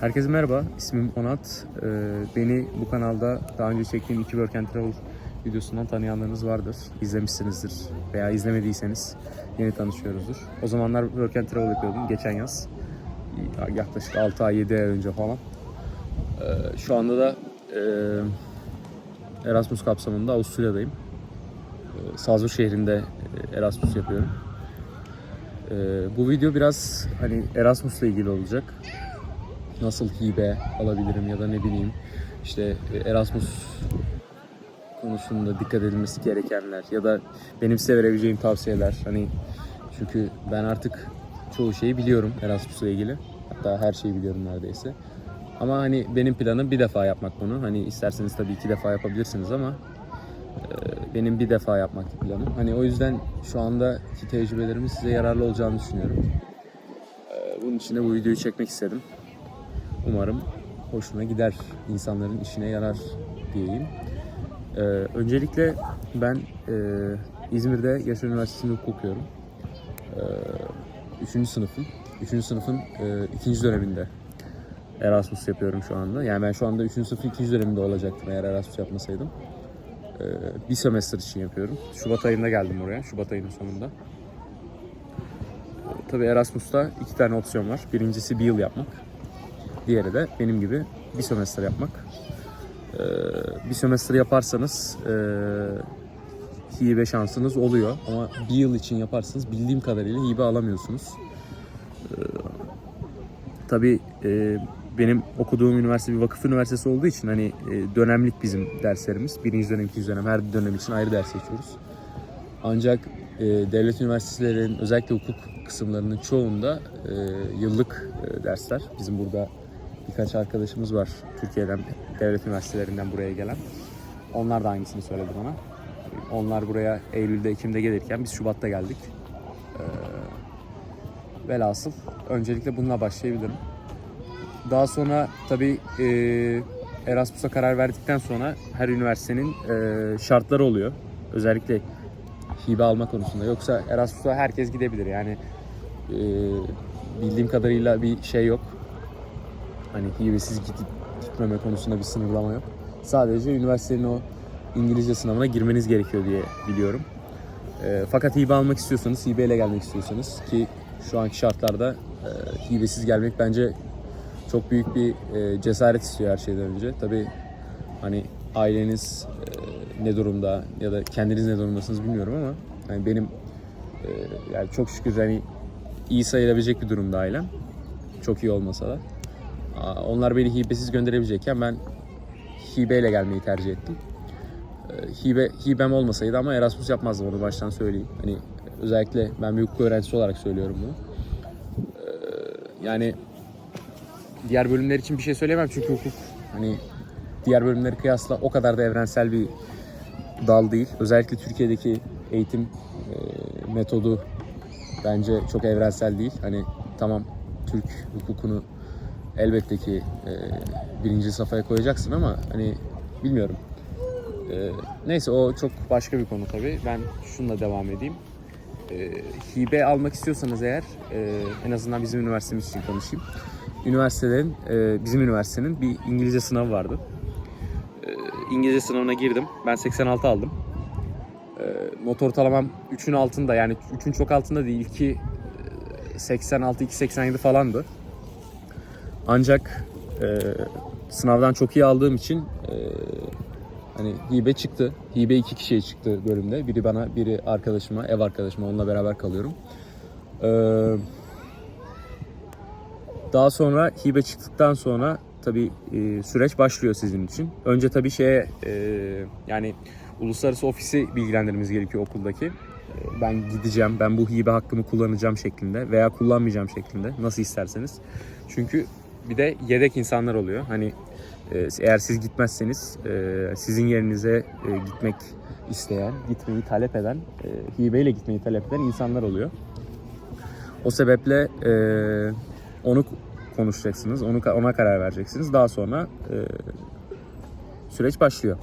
Herkese merhaba, ismim Onat. Ee, beni bu kanalda daha önce çektiğim iki Work and Travel videosundan tanıyanlarınız vardır. İzlemişsinizdir veya izlemediyseniz yeni tanışıyoruzdur. O zamanlar Work and Travel yapıyordum geçen yaz. Yaklaşık 6 ay 7 ay önce falan. Ee, şu anda da e, Erasmus kapsamında Avusturya'dayım. Ee, Salzburg şehrinde e, Erasmus yapıyorum. Ee, bu video biraz hani Erasmus'la ilgili olacak nasıl hibe alabilirim ya da ne bileyim işte e, Erasmus konusunda dikkat edilmesi gerekenler ya da benim size verebileceğim tavsiyeler. Hani çünkü ben artık çoğu şeyi biliyorum Erasmus'la ilgili. Hatta her şeyi biliyorum neredeyse. Ama hani benim planım bir defa yapmak bunu. Hani isterseniz tabii iki defa yapabilirsiniz ama e, benim bir defa yapmak planım. Hani o yüzden şu andaki tecrübelerimin size yararlı olacağını düşünüyorum. E, bunun için de bu videoyu çekmek istedim Umarım hoşuna gider, insanların işine yarar diyeyim. Ee, öncelikle ben e, İzmir'de Yaşar Üniversitesi'nde hukuk okuyorum. Ee, üçüncü sınıfım. Üçüncü sınıfın e, ikinci döneminde Erasmus yapıyorum şu anda. Yani ben şu anda üçüncü sınıfın ikinci döneminde olacaktım eğer Erasmus yapmasaydım. Ee, bir semestr için yapıyorum. Şubat ayında geldim oraya, Şubat ayının sonunda. Ee, tabii Erasmus'ta iki tane opsiyon var. Birincisi bir yıl yapmak. Diğeri de benim gibi bir sömestr yapmak. Ee, bir sömestr yaparsanız e, hibe şansınız oluyor ama bir yıl için yaparsanız bildiğim kadarıyla hibe alamıyorsunuz. Ee, tabii e, benim okuduğum üniversite bir vakıf üniversitesi olduğu için hani e, dönemlik bizim derslerimiz. Birinci dönem, ikinci dönem her dönem için ayrı ders geçiyoruz. Ancak e, devlet üniversitelerinin özellikle hukuk kısımlarının çoğunda e, yıllık e, dersler. Bizim burada birkaç arkadaşımız var Türkiye'den, devlet üniversitelerinden buraya gelen. Onlar da aynısını söyledi bana. Onlar buraya Eylül'de, Ekim'de gelirken biz Şubat'ta geldik. Ee, velhasıl öncelikle bununla başlayabilirim. Daha sonra tabii e, Erasmus'a karar verdikten sonra her üniversitenin e, şartları oluyor. Özellikle hibe alma konusunda. Yoksa Erasmus'a herkes gidebilir. Yani e, bildiğim kadarıyla bir şey yok. Hani hibesiz gidip gitmeme konusunda bir sınırlama yok. Sadece üniversitenin o İngilizce sınavına girmeniz gerekiyor diye biliyorum. E, fakat hibe almak istiyorsanız, hibeyle gelmek istiyorsanız ki şu anki şartlarda e, hibesiz gelmek bence çok büyük bir e, cesaret istiyor her şeyden önce. Tabii hani aileniz e, ne durumda ya da kendiniz ne durumdasınız bilmiyorum ama hani benim e, yani çok şükür hani iyi sayılabilecek bir durumda ailem. Çok iyi olmasa da. Onlar beni hibesiz gönderebilecekken ben hibeyle gelmeyi tercih ettim. Ee, Hibe, hibem olmasaydı ama Erasmus yapmazdım onu baştan söyleyeyim. Hani özellikle ben bir hukuk öğrencisi olarak söylüyorum bunu. Ee, Yani diğer bölümler için bir şey söyleyemem çünkü hukuk hani diğer bölümleri kıyasla o kadar da evrensel bir dal değil. Özellikle Türkiye'deki eğitim e, metodu bence çok evrensel değil. Hani tamam Türk hukukunu elbette ki e, birinci safhaya koyacaksın ama hani bilmiyorum. E, neyse o çok başka bir konu tabii. Ben şununla devam edeyim. E, hibe almak istiyorsanız eğer e, en azından bizim üniversitemiz için konuşayım. Üniversitelerin, e, bizim üniversitenin bir İngilizce sınavı vardı. E, İngilizce sınavına girdim. Ben 86 aldım. E, not ortalamam 3'ün altında yani 3'ün çok altında değil. 2 86 287 falandı. Ancak e, sınavdan çok iyi aldığım için e, hani hibe çıktı. Hibe iki kişiye çıktı bölümde. Biri bana, biri arkadaşıma, ev arkadaşıma. Onunla beraber kalıyorum. E, daha sonra hibe çıktıktan sonra tabii e, süreç başlıyor sizin için. Önce tabii şeye e, yani uluslararası ofisi bilgilendirmemiz gerekiyor okuldaki. E, Ben gideceğim, ben bu hibe hakkımı kullanacağım şeklinde veya kullanmayacağım şeklinde nasıl isterseniz. Çünkü bir de yedek insanlar oluyor. Hani e, eğer siz gitmezseniz e, sizin yerinize e, gitmek isteyen, gitmeyi talep eden, hibeyle gitmeyi talep eden insanlar oluyor. O sebeple onu konuşacaksınız, onu ona karar vereceksiniz. Daha sonra süreç başlıyor.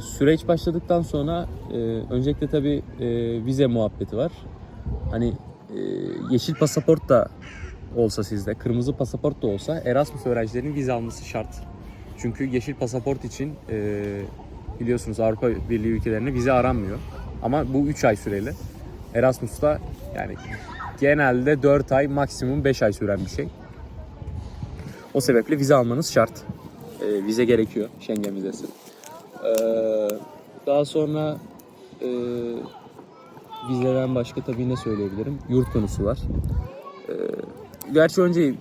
Süreç başladıktan sonra öncelikle tabii vize muhabbeti var. Hani yeşil pasaport da olsa sizde, kırmızı pasaport da olsa Erasmus öğrencilerinin vize alması şart. Çünkü yeşil pasaport için e, biliyorsunuz Avrupa Birliği ülkelerine vize aranmıyor. Ama bu 3 ay süreli. Erasmus'ta yani genelde 4 ay maksimum 5 ay süren bir şey. O sebeple vize almanız şart. E, vize gerekiyor Schengen vizesi. E, daha sonra e, vizeden başka tabii ne söyleyebilirim? Yurt konusu var. E, gerçi önce e,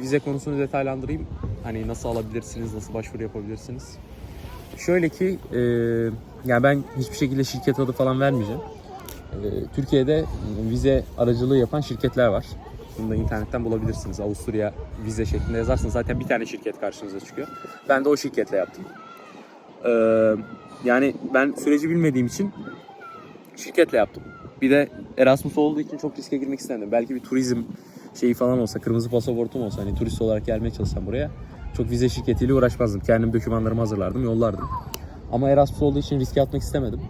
vize konusunu detaylandırayım. Hani nasıl alabilirsiniz, nasıl başvuru yapabilirsiniz. Şöyle ki e, yani ben hiçbir şekilde şirket adı falan vermeyeceğim. E, Türkiye'de vize aracılığı yapan şirketler var. Bunu da internetten bulabilirsiniz. Avusturya vize şeklinde yazarsınız. Zaten bir tane şirket karşınıza çıkıyor. Ben de o şirketle yaptım. E, yani ben süreci bilmediğim için şirketle yaptım. Bir de Erasmus olduğu için çok riske girmek istemedim. Belki bir turizm şeyi falan olsa, kırmızı pasaportum olsa hani turist olarak gelmeye çalışsam buraya çok vize şirketiyle uğraşmazdım. Kendim dokümanlarımı hazırlardım, yollardım. Ama Erasmus olduğu için riske atmak istemedim.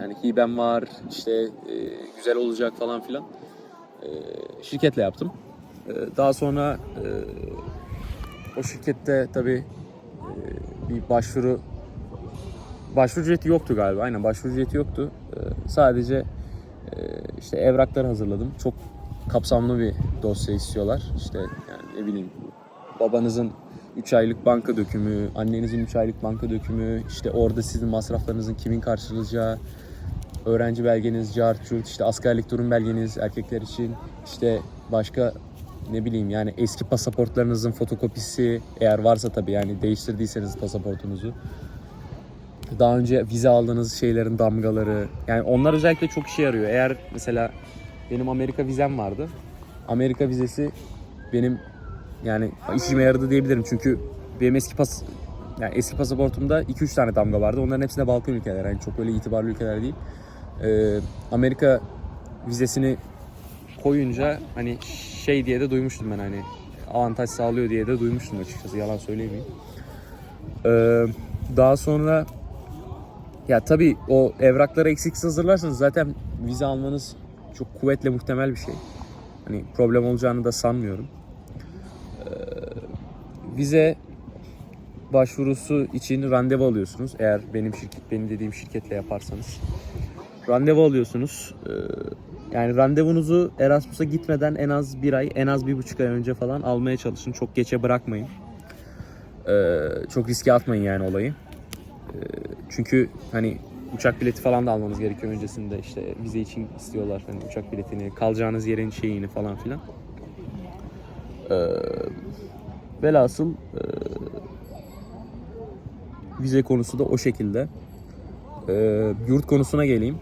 Yani hibem var, işte e, güzel olacak falan filan. E, şirketle yaptım. E, daha sonra e, o şirkette tabii e, bir başvuru başvuru ücreti yoktu galiba. Aynen başvuru ücreti yoktu. E, sadece e, işte evrakları hazırladım. Çok kapsamlı bir dosya istiyorlar. İşte yani ne bileyim babanızın 3 aylık banka dökümü, annenizin 3 aylık banka dökümü, işte orada sizin masraflarınızın kimin karşılayacağı, öğrenci belgeniz, cart, curt, işte askerlik durum belgeniz erkekler için, işte başka ne bileyim yani eski pasaportlarınızın fotokopisi eğer varsa tabii yani değiştirdiyseniz pasaportunuzu. Daha önce vize aldığınız şeylerin damgaları yani onlar özellikle çok işe yarıyor. Eğer mesela benim Amerika vizem vardı. Amerika vizesi benim yani işime yaradı diyebilirim çünkü benim eski pas yani eski pasaportumda 2-3 tane damga vardı. Onların hepsi de Balkan ülkeler. Yani çok öyle itibarlı ülkeler değil. Ee, Amerika vizesini koyunca hani şey diye de duymuştum ben hani avantaj sağlıyor diye de duymuştum açıkçası yalan söyleyemeyeyim. Ee, daha sonra ya tabii o evrakları eksiksiz hazırlarsanız zaten vize almanız çok kuvvetle muhtemel bir şey. Hani problem olacağını da sanmıyorum. Ee, vize başvurusu için randevu alıyorsunuz. Eğer benim şirket benim dediğim şirketle yaparsanız. Randevu alıyorsunuz. Ee, yani randevunuzu Erasmus'a gitmeden en az bir ay, en az bir buçuk ay önce falan almaya çalışın. Çok geçe bırakmayın. Ee, çok riske atmayın yani olayı. Ee, çünkü hani uçak bileti falan da almanız gerekiyor öncesinde. işte vize için istiyorlar hani uçak biletini, kalacağınız yerin şeyini falan filan. Ee, velhasıl e, vize konusu da o şekilde. Ee, yurt konusuna geleyim.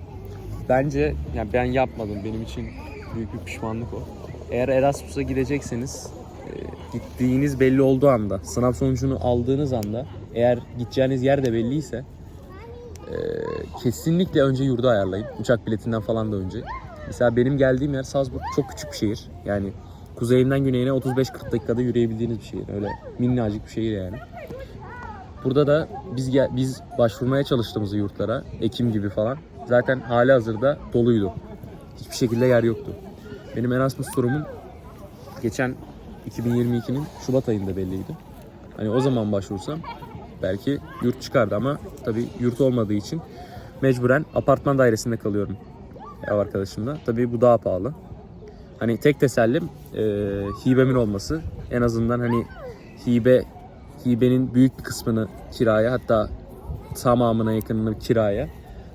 Bence yani ben yapmadım. Benim için büyük bir pişmanlık o. Eğer Erasmus'a gidecekseniz e, gittiğiniz belli olduğu anda, sınav sonucunu aldığınız anda eğer gideceğiniz yer de belliyse e, kesinlikle önce yurdu ayarlayın. Uçak biletinden falan da önce. Mesela benim geldiğim yer Salzburg çok küçük bir şehir. Yani kuzeyinden güneyine 35-40 dakikada yürüyebildiğiniz bir şehir. Öyle minnacık bir şehir yani. Burada da biz biz başvurmaya çalıştığımız yurtlara Ekim gibi falan zaten hali hazırda doluydu. Hiçbir şekilde yer yoktu. Benim Erasmus turumum geçen 2022'nin Şubat ayında belliydi. Hani o zaman başvursam belki yurt çıkardı ama tabii yurt olmadığı için mecburen apartman dairesinde kalıyorum ev arkadaşımla. Tabii bu daha pahalı. Hani tek tesellim e, hibemin olması. En azından hani hibe hibenin büyük bir kısmını kiraya hatta tamamına yakınını kiraya.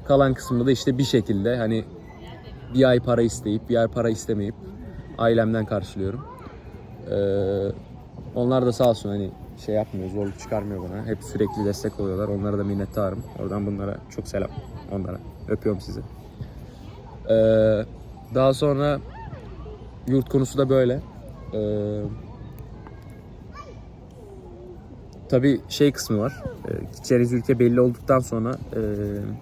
Kalan kısmını da işte bir şekilde hani bir ay para isteyip bir ay para istemeyip ailemden karşılıyorum. Ee, onlar da sağ olsun hani şey yapmıyor, zorluk çıkarmıyor bana. Hep sürekli destek oluyorlar. Onlara da minnettarım. Oradan bunlara çok selam onlara. Öpüyorum sizi. Ee, daha sonra yurt konusu da böyle. Ee, tabii şey kısmı var. Ee, gideceğiniz ülke belli olduktan sonra e,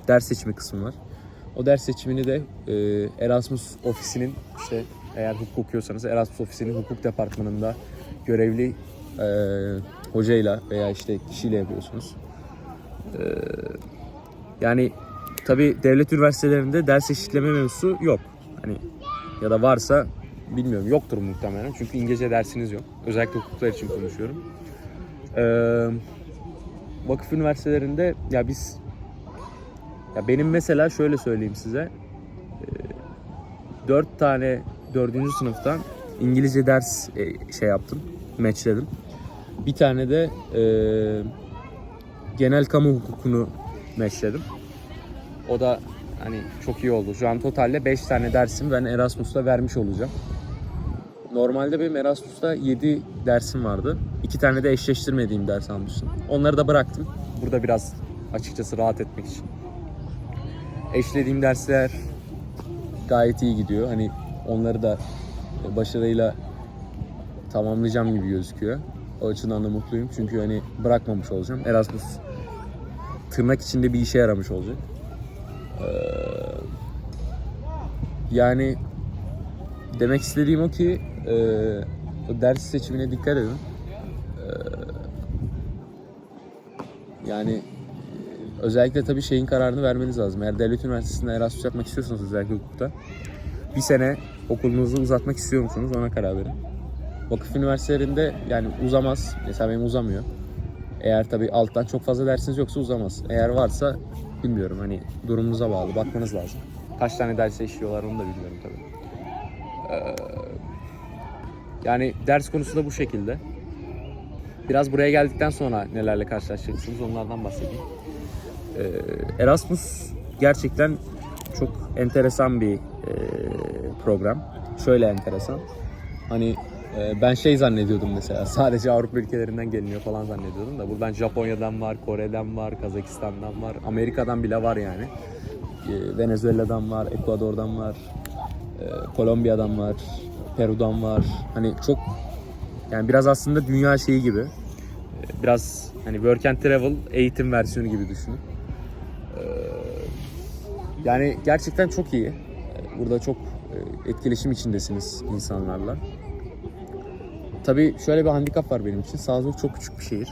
ders seçimi kısmı var. O ders seçimini de e, Erasmus ofisinin işte eğer hukuk okuyorsanız Erasmus ofisinin hukuk departmanında görevli e, hocayla veya işte kişiyle yapıyorsunuz. E, yani tabi devlet üniversitelerinde ders eşitleme mevzusu yok. Hani ya da varsa bilmiyorum yoktur muhtemelen. Çünkü İngilizce dersiniz yok. Özellikle hukuklar için konuşuyorum. Ee, vakıf üniversitelerinde ya biz ya benim mesela şöyle söyleyeyim size. Ee, dört tane dördüncü sınıftan İngilizce ders e, şey yaptım. Matchledim. Bir tane de e, genel kamu hukukunu matchledim. O da hani çok iyi oldu. Şu an totalde 5 tane dersim ben Erasmus'ta vermiş olacağım. Normalde benim Erasmus'ta 7 dersim vardı. 2 tane de eşleştirmediğim ders almıştım. Onları da bıraktım. Burada biraz açıkçası rahat etmek için. Eşlediğim dersler gayet iyi gidiyor. Hani onları da başarıyla tamamlayacağım gibi gözüküyor. O açıdan da mutluyum. Çünkü hani bırakmamış olacağım. Erasmus tırnak içinde bir işe yaramış olacak. Ee, yani demek istediğim o ki e, o ders seçimine dikkat edin. Ee, yani e, özellikle tabii şeyin kararını vermeniz lazım. Eğer devlet üniversitesinde Erasmus yapmak istiyorsanız özellikle hukukta bir sene okulunuzu uzatmak istiyor musunuz ona karar verin. Vakıf üniversitelerinde yani uzamaz. Mesela benim uzamıyor. Eğer tabii alttan çok fazla dersiniz yoksa uzamaz. Eğer varsa bilmiyorum hani durumunuza bağlı. Bakmanız lazım. Kaç tane derse işliyorlar onu da bilmiyorum tabii. Ee, yani ders konusu da bu şekilde. Biraz buraya geldikten sonra nelerle karşılaşacaksınız onlardan bahsedeyim. Ee, Erasmus gerçekten çok enteresan bir e, program. Şöyle enteresan. Hani ben şey zannediyordum mesela sadece Avrupa ülkelerinden geliniyor falan zannediyordum da buradan Japonya'dan var, Kore'den var, Kazakistan'dan var, Amerika'dan bile var yani. E, Venezuela'dan var, Ekvador'dan var, e, Kolombiya'dan var, Peru'dan var. Hani çok yani biraz aslında dünya şeyi gibi. E, Biraz hani work and travel eğitim versiyonu gibi düşünün. Yani gerçekten çok iyi. Burada çok e, etkileşim içindesiniz insanlarla. Tabii şöyle bir handikap var benim için. Salzburg çok küçük bir şehir.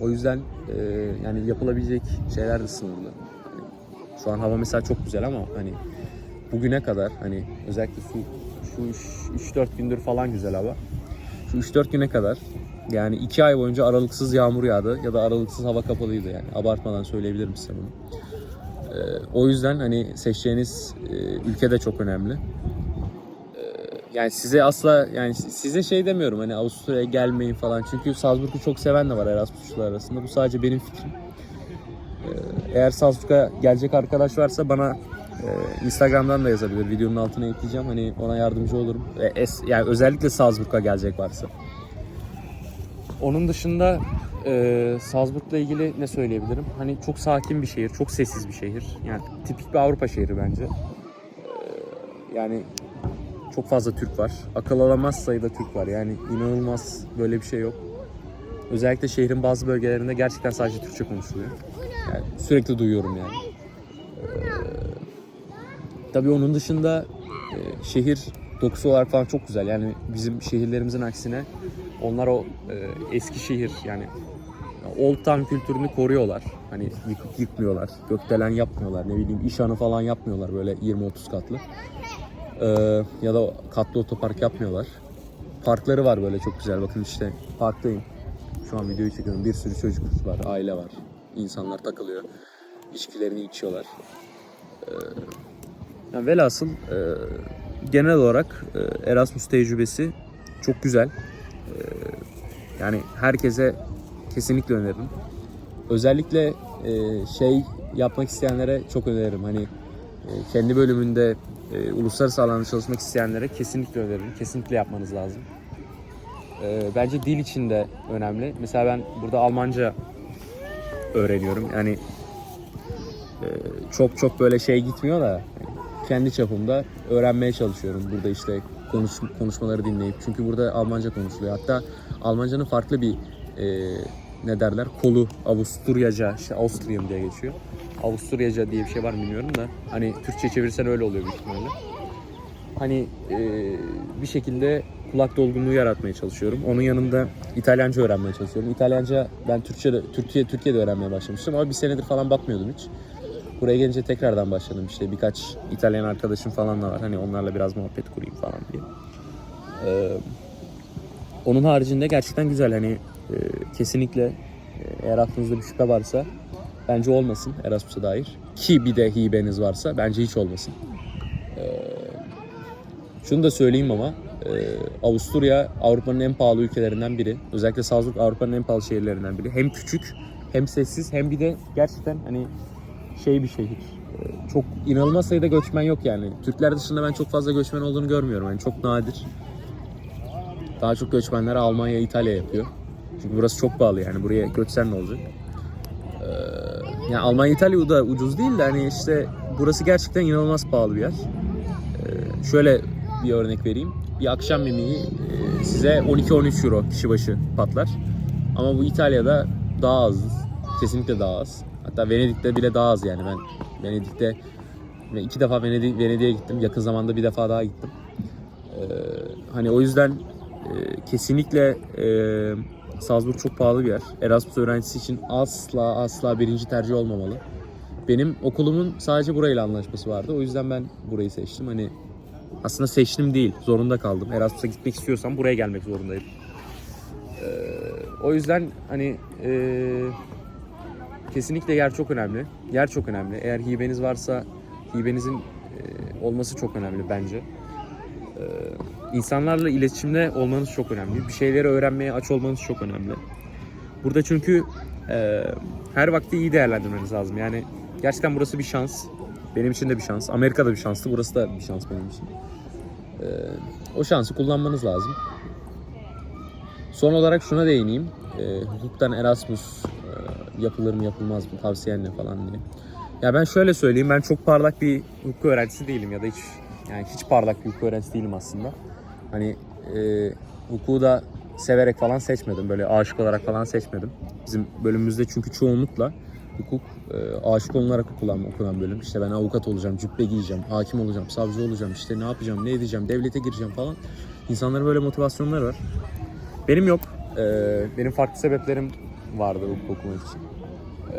O yüzden e, yani yapılabilecek şeyler de sınırlı. Hani şu an hava mesela çok güzel ama hani bugüne kadar hani özellikle şu şu 3-4 gündür falan güzel hava. Şu 3-4 güne kadar yani 2 ay boyunca aralıksız yağmur yağdı ya da aralıksız hava kapalıydı yani. Abartmadan söyleyebilirim size bunu. Ee, o yüzden hani seçeceğiniz e, ülke de çok önemli. Yani size asla yani size şey demiyorum hani Avusturya'ya gelmeyin falan. Çünkü Salzburg'u çok seven de var Erasmus'lar arasında. Bu sadece benim fikrim. Ee, eğer Salzburg'a gelecek arkadaş varsa bana e, Instagram'dan da yazabilir. Videonun altına ekleyeceğim. Hani ona yardımcı olurum. E, es, yani özellikle Salzburg'a gelecek varsa. Onun dışında e, Salzburg'la ilgili ne söyleyebilirim? Hani çok sakin bir şehir, çok sessiz bir şehir. Yani tipik bir Avrupa şehri bence. E, yani çok fazla Türk var. Akıl alamaz sayıda Türk var. Yani inanılmaz böyle bir şey yok. Özellikle şehrin bazı bölgelerinde gerçekten sadece Türkçe konuşuluyor. Yani sürekli duyuyorum yani. Ee, tabii onun dışında e, şehir dokusu olarak falan çok güzel. Yani bizim şehirlerimizin aksine onlar o e, eski şehir yani Old Town kültürünü koruyorlar. Hani yıkıp yıkmıyorlar. Gökdelen yapmıyorlar. Ne bileyim işanı falan yapmıyorlar böyle 20-30 katlı. Ee, ya da katlı otopark yapmıyorlar. Parkları var böyle çok güzel. Bakın işte parktayım. Şu an videoyu çekiyorum. Bir sürü çocuk var, aile var. İnsanlar takılıyor. İçkilerini içiyorlar. Ee, yani velhasıl e, genel olarak e, Erasmus tecrübesi çok güzel. E, yani herkese kesinlikle öneririm. Özellikle e, şey yapmak isteyenlere çok öneririm. Hani e, kendi bölümünde e, uluslararası alanda çalışmak isteyenlere kesinlikle öneririm. Kesinlikle yapmanız lazım. E, bence dil için de önemli. Mesela ben burada Almanca öğreniyorum. Yani e, çok çok böyle şey gitmiyor da kendi çapımda öğrenmeye çalışıyorum. Burada işte konuş, konuşmaları dinleyip. Çünkü burada Almanca konuşuluyor. Hatta Almancanın farklı bir e, ne derler kolu Avusturyaca, işte Austrian diye geçiyor. Avusturyaca diye bir şey var mı bilmiyorum da hani Türkçe çevirsen öyle oluyor büyük ihtimalle. Hani e, bir şekilde kulak dolgunluğu yaratmaya çalışıyorum. Onun yanında İtalyanca öğrenmeye çalışıyorum. İtalyanca ben Türkçe Türkiye Türkiye'de öğrenmeye başlamıştım ama bir senedir falan bakmıyordum hiç. Buraya gelince tekrardan başladım işte birkaç İtalyan arkadaşım falan da var. Hani onlarla biraz muhabbet kurayım falan diye. Ee, onun haricinde gerçekten güzel hani e, kesinlikle e, eğer aklınızda bir şüphe varsa bence olmasın Erasmus'a dair. Ki bir de hibeniz varsa bence hiç olmasın. Ee, şunu da söyleyeyim ama e, Avusturya Avrupa'nın en pahalı ülkelerinden biri. Özellikle Salzburg Avrupa'nın en pahalı şehirlerinden biri. Hem küçük hem sessiz hem bir de gerçekten hani şey bir şehir. Ee, Çok inanılmaz sayıda göçmen yok yani. Türkler dışında ben çok fazla göçmen olduğunu görmüyorum. Yani çok nadir. Daha çok göçmenler Almanya, İtalya yapıyor. Çünkü burası çok pahalı yani. Buraya göçsen ne olacak? Ee, yani Almanya, İtalya da ucuz değil de hani işte burası gerçekten inanılmaz pahalı bir yer. Ee, şöyle bir örnek vereyim. Bir akşam yemeği e, size 12-13 euro kişi başı patlar. Ama bu İtalya'da daha az. Kesinlikle daha az. Hatta Venedik'te bile daha az yani. Ben Venedik'te ve iki defa Venedik, Venedik'e gittim. Yakın zamanda bir defa daha gittim. Ee, hani o yüzden e, kesinlikle e, Salzburg çok pahalı bir yer. Erasmus öğrencisi için asla asla birinci tercih olmamalı. Benim okulumun sadece burayla anlaşması vardı. O yüzden ben burayı seçtim. Hani aslında seçtim değil, zorunda kaldım. Erasmus'a gitmek istiyorsam buraya gelmek zorundaydım. Ee, o yüzden hani e, kesinlikle yer çok önemli. Yer çok önemli. Eğer hibeniz varsa hibenizin e, olması çok önemli bence. Ee, insanlarla iletişimde olmanız çok önemli. Bir şeyleri öğrenmeye aç olmanız çok önemli. Burada çünkü e, her vakti iyi değerlendirmeniz lazım. Yani gerçekten burası bir şans. Benim için de bir şans. Amerika'da bir şanstı. Burası da bir şans benim için. Ee, o şansı kullanmanız lazım. Son olarak şuna değineyim. Ee, hukuktan Erasmus e, yapılır mı yapılmaz mı tavsiyen ne falan diye. Ya ben şöyle söyleyeyim ben çok parlak bir hukuk öğrencisi değilim ya da hiç yani hiç parlak bir hukuk öğrencisi değilim aslında. Hani e, hukuku da severek falan seçmedim. Böyle aşık olarak falan seçmedim. Bizim bölümümüzde çünkü çoğunlukla hukuk e, aşık olunarak okunan, okunan bölüm. İşte ben avukat olacağım, cübbe giyeceğim, hakim olacağım, savcı olacağım, işte ne yapacağım, ne edeceğim, devlete gireceğim falan. İnsanların böyle motivasyonları var. Benim yok. E, benim farklı sebeplerim vardı hukuk okumak için. E,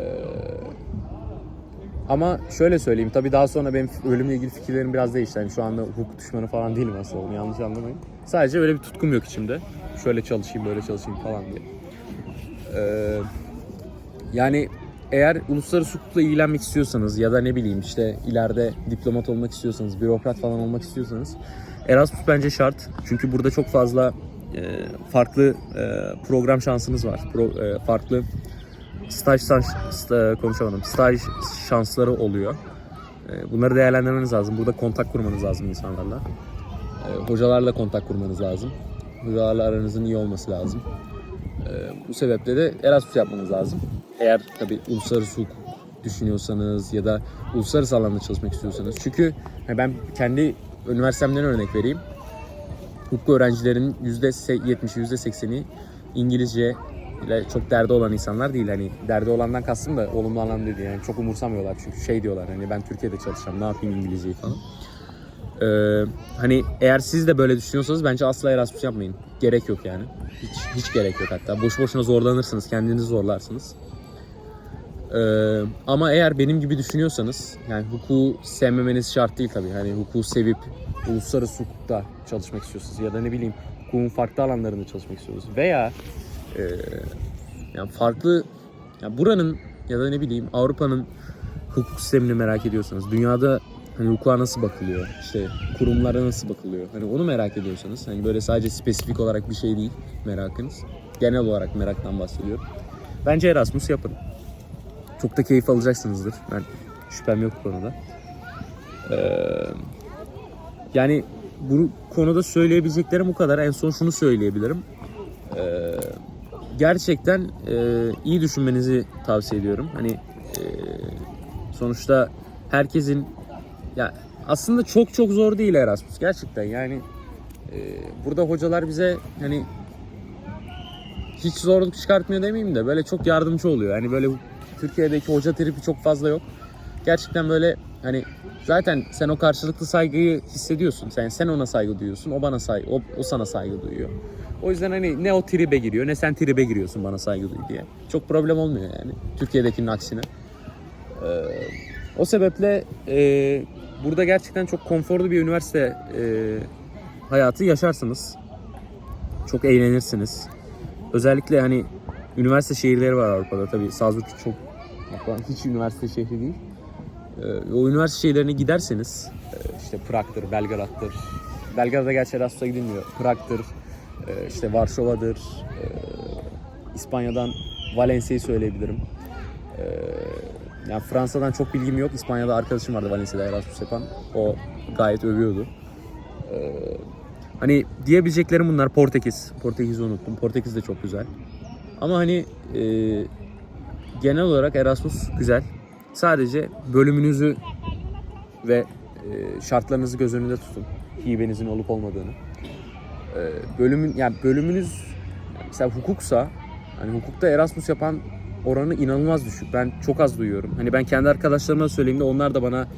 ama şöyle söyleyeyim tabii daha sonra benim ölümle ilgili fikirlerim biraz değişti. Yani şu anda hukuk düşmanı falan değilim aslında onu yanlış anlamayın. Sadece öyle bir tutkum yok içimde. Şöyle çalışayım böyle çalışayım falan diye. Ee, yani eğer uluslararası hukukla ilgilenmek istiyorsanız ya da ne bileyim işte ileride diplomat olmak istiyorsanız, bürokrat falan olmak istiyorsanız Erasmus bence şart. Çünkü burada çok fazla e, farklı e, program şansınız var. Pro- e, farklı staj şans, sta- konuşamadım. Staj şansları oluyor. E, Bunları değerlendirmeniz lazım. Burada kontak kurmanız lazım insanlarla. E, Hocalarla kontak kurmanız lazım. Hocalarla aranızın iyi olması lazım. E, Bu sebeple de Erasmus yapmanız lazım. Eğer tabii uluslararası hukuk düşünüyorsanız ya da uluslararası alanda çalışmak istiyorsanız. Çünkü ben kendi üniversitemden örnek vereyim. Hukuk öğrencilerinin %70'i, %80'i İngilizce ile çok derdi olan insanlar değil. Hani derdi olandan kastım da olumlu anlamda değil. Yani çok umursamıyorlar çünkü şey diyorlar hani ben Türkiye'de çalışacağım ne yapayım İngilizceyi falan. Ee, hani eğer siz de böyle düşünüyorsanız bence asla Erasmus yapmayın. Gerek yok yani. Hiç, hiç gerek yok hatta. Boş boşuna zorlanırsınız. Kendinizi zorlarsınız. Ee, ama eğer benim gibi düşünüyorsanız yani hukuku sevmemeniz şart değil tabii. Hani hukuku sevip uluslararası hukukta çalışmak istiyorsunuz ya da ne bileyim hukukun farklı alanlarında çalışmak istiyorsunuz veya e, yani farklı yani buranın ya da ne bileyim Avrupa'nın hukuk sistemini merak ediyorsanız dünyada hani hukuka nasıl bakılıyor? İşte kurumlara nasıl bakılıyor? Hani onu merak ediyorsanız hani böyle sadece spesifik olarak bir şey değil merakınız. Genel olarak meraktan bahsediyorum. Bence Erasmus yapın. Çok da keyif alacaksınızdır. Ben şüphem yok bu konuda. Ee, yani bu konuda söyleyebileceklerim bu kadar. En son şunu söyleyebilirim. Ee, gerçekten e, iyi düşünmenizi tavsiye ediyorum. Hani e, sonuçta herkesin ya aslında çok çok zor değil Erasmus gerçekten yani e, burada hocalar bize hani hiç zorluk çıkartmıyor demeyeyim de böyle çok yardımcı oluyor. Hani böyle Türkiye'deki hoca tripi çok fazla yok. Gerçekten böyle hani zaten sen o karşılıklı saygıyı hissediyorsun. Sen sen ona saygı duyuyorsun. O bana saygı o, o sana saygı duyuyor. O yüzden hani ne o tribe giriyor ne sen tribe giriyorsun bana saygı duy diye. Çok problem olmuyor yani. Türkiye'dekinin aksine. Ee, o sebeple e, burada gerçekten çok konforlu bir üniversite e, hayatı yaşarsınız. çok eğlenirsiniz. Özellikle hani üniversite şehirleri var Avrupa'da. Tabii Salzburg çok hiç üniversite şehri değil. Ee, o üniversite şehirlerine giderseniz e, işte Prag'dır, Belgrad'dır. Belgrad'a gerçi Erasmus'a gidilmiyor. Prag'dır, e, işte Varşova'dır. e, İspanya'dan Valencia'yı söyleyebilirim. E, yani Fransa'dan çok bilgim yok. İspanya'da arkadaşım vardı Valencia'da Erasmus yapan. O gayet övüyordu. E, hani diyebileceklerim bunlar. Portekiz. Portekiz'i unuttum. Portekiz de çok güzel. Ama hani e, genel olarak Erasmus güzel. Sadece bölümünüzü ve e, şartlarınızı göz önünde tutun. Hibenizin olup olmadığını. E, bölümün yani bölümünüz mesela hukuksa hani hukukta Erasmus yapan oranı inanılmaz düşük. Ben çok az duyuyorum. Hani ben kendi arkadaşlarıma söyleyeyim de onlar da bana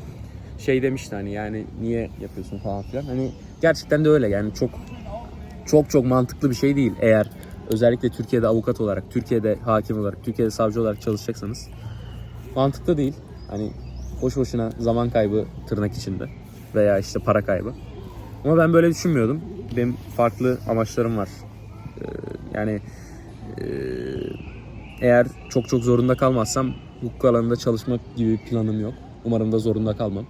şey demişti hani yani niye yapıyorsun falan filan. Hani gerçekten de öyle yani çok çok çok mantıklı bir şey değil eğer özellikle Türkiye'de avukat olarak, Türkiye'de hakim olarak, Türkiye'de savcı olarak çalışacaksanız mantıklı değil. Hani boş boşuna zaman kaybı tırnak içinde veya işte para kaybı. Ama ben böyle düşünmüyordum. Benim farklı amaçlarım var. Ee, yani e, eğer çok çok zorunda kalmazsam hukuk alanında çalışmak gibi planım yok. Umarım da zorunda kalmam.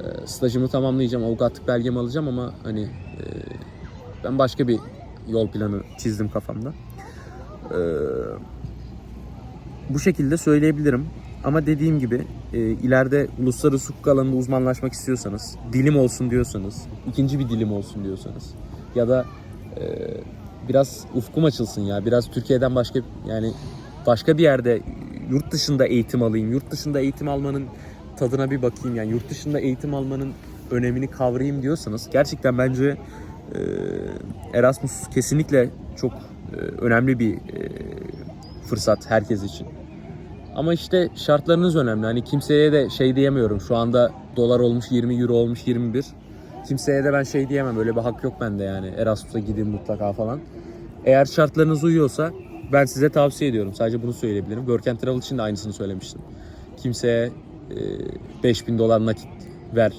Ee, stajımı tamamlayacağım, avukatlık belgemi alacağım ama hani e, ben başka bir yol planı çizdim kafamda. Ee, bu şekilde söyleyebilirim. Ama dediğim gibi e, ileride uluslararası hukuk alanında uzmanlaşmak istiyorsanız, dilim olsun diyorsanız, ikinci bir dilim olsun diyorsanız ya da e, biraz ufkum açılsın ya, biraz Türkiye'den başka yani başka bir yerde yurt dışında eğitim alayım, yurt dışında eğitim almanın tadına bir bakayım yani yurt dışında eğitim almanın önemini kavrayayım diyorsanız gerçekten bence e, Erasmus kesinlikle çok e, önemli bir e, fırsat herkes için. Ama işte şartlarınız önemli. Hani kimseye de şey diyemiyorum. Şu anda dolar olmuş 20, euro olmuş 21. Kimseye de ben şey diyemem. Öyle bir hak yok bende yani. Erasmus'a gidin mutlaka falan. Eğer şartlarınız uyuyorsa ben size tavsiye ediyorum. Sadece bunu söyleyebilirim. And Travel için de aynısını söylemiştim. Kimseye e, 5000 dolar nakit ver.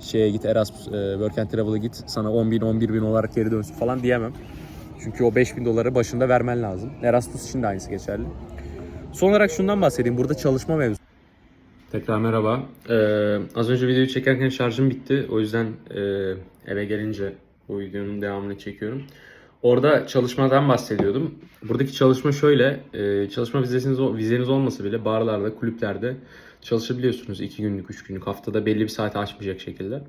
Şeye git Erasmus, e, Work and Travel'a git. Sana 10 bin, 11 bin olarak geri dönsün falan diyemem. Çünkü o 5000 doları başında vermen lazım. Erasmus için de aynısı geçerli. Son olarak şundan bahsedeyim. Burada çalışma mevzusu. Tekrar merhaba. Ee, az önce videoyu çekerken şarjım bitti. O yüzden e, eve gelince bu videonun devamını çekiyorum. Orada çalışmadan bahsediyordum. Buradaki çalışma şöyle. e, çalışma vizeniz, vizeniz olmasa bile barlarda, kulüplerde çalışabiliyorsunuz. 2 günlük, 3 günlük. Haftada belli bir saate aşmayacak şekilde.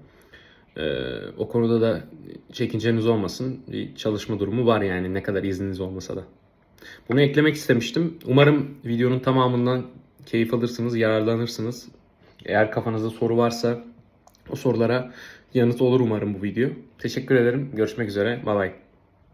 Ee, o konuda da çekinceniz olmasın. Bir çalışma durumu var yani ne kadar izniniz olmasa da. Bunu eklemek istemiştim. Umarım videonun tamamından keyif alırsınız, yararlanırsınız. Eğer kafanızda soru varsa o sorulara yanıt olur umarım bu video. Teşekkür ederim. Görüşmek üzere. Bye bye.